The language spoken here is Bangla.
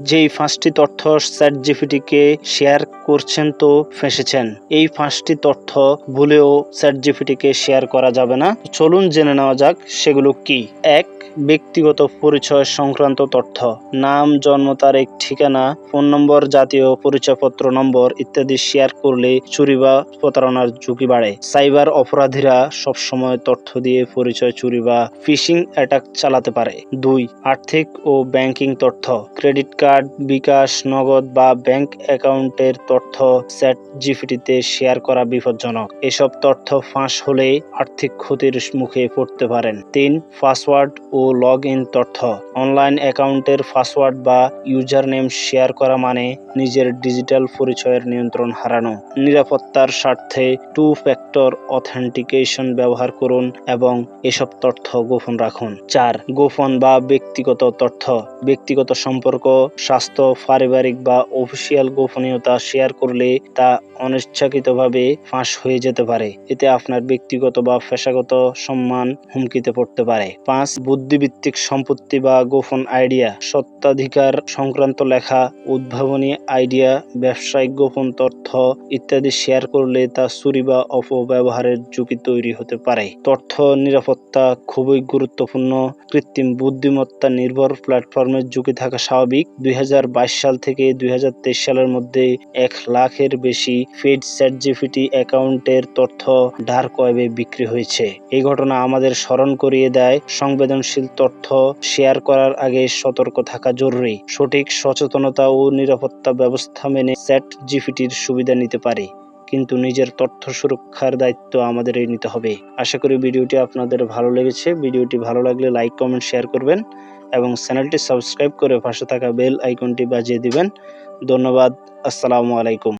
যেই পাঁচটি তথ্য চ্যাট জিপিটিকে শেয়ার করছেন তো ফেঁসেছেন। এই পাঁচটি তথ্য ভুলেও চ্যাট জিপিটিকে শেয়ার করা যাবে না। চলুন জেনে নেওয়া যাক সেগুলো কি। এক, ব্যক্তিগত পরিচয় সংক্রান্ত তথ্য। নাম, জন্ম তারিখ, ঠিকানা, ফোন নম্বর, জাতীয় পরিচয়পত্র নম্বর ইত্যাদি শেয়ার করলে চুরি বা প্রতারণার ঝুঁকি বাড়ে। সাইবার অপরাধীরা সবসময় তথ্য দিয়ে পরিচয় চুরি বা ফিশিং অ্যাটাক চালাতে পারে। দুই, আর্থিক ও ব্যাংকিং তথ্য। ক্রেডিট কার্ড বিকাশ, নগদ বা ব্যাংক অ্যাকাউন্টের তথ্য চ্যাট জিপিটিতে শেয়ার করা বিপজ্জনক। এসব তথ্য ফাঁস হলে আর্থিক ক্ষতির মুখে পড়তে পারেন। তিন, পাসওয়ার্ড ও লগ ইন তথ্য। অনলাইন অ্যাকাউন্টের পাসওয়ার্ড বা ইউজার নেম শেয়ার করা মানে নিজের ডিজিটাল পরিচয়ের নিয়ন্ত্রণ হারানো। নিরাপত্তার স্বার্থে টু ফ্যাক্টর অথেন্টিকেশন ব্যবহার করুন এবং এসব তথ্য গোপন রাখুন। চার, গোপন বা ব্যক্তিগত তথ্য। ব্যক্তিগত সম্পর্ক স্বাস্থ্য, পারিবারিক বা অফিসিয়াল গোপনীয়তা শেয়ার করলে তা অনিচ্ছাকৃতভাবে ফাঁস হয়ে যেতে পারে। এতে আপনার ব্যক্তিগত বা পেশাগত সম্মান হুমকিতে পড়তে পারে। পাঁচ বুদ্ধিভিত্তিক সম্পত্তি বা গোপন আইডিয়া। সত্ত্বাধিকার সংক্রান্ত লেখা, উদ্ভাবনী আইডিয়া, ব্যবসায়িক গোপন তথ্য ইত্যাদি শেয়ার করলে তা চুরি বা অপব্যবহারের ঝুঁকি তৈরি হতে পারে। তথ্য নিরাপত্তা খুবই গুরুত্বপূর্ণ। কৃত্রিম বুদ্ধিমত্তা নির্ভর প্ল্যাটফর্মের ঝুঁকি থাকা স্বাভাবিক। দুই হাজার বাইশ সাল থেকে দুই হাজার তেইশ সালের মধ্যে এক লাখের বেশি ফেড চ্যাট জিপিটি অ্যাকাউন্টের তথ্য ডার্ক ওয়েবে বিক্রি হয়েছে। এই ঘটনা আমাদের স্মরণ করিয়ে দেয় সংবেদনশীল তথ্য শেয়ার করার আগে সতর্ক থাকা জরুরি। সঠিক সচেতনতা ও নিরাপত্তা ব্যবস্থা মেনে চ্যাট জিপিটির সুবিধা নিতে পারে, কিন্তু নিজের তথ্য সুরক্ষার দায়িত্ব আমাদেরই নিতে হবে। আশা করি ভিডিওটি আপনাদের ভালো লেগেছে। ভিডিওটি ভালো লাগলে লাইক, কমেন্ট, শেয়ার করবেন। এবং চ্যানেলটি সাবস্ক্রাইব করে পাশে থাকা বেল আইকনটি বাজিয়ে দিবেন। ধন্যবাদ। আসসালামু আলাইকুম।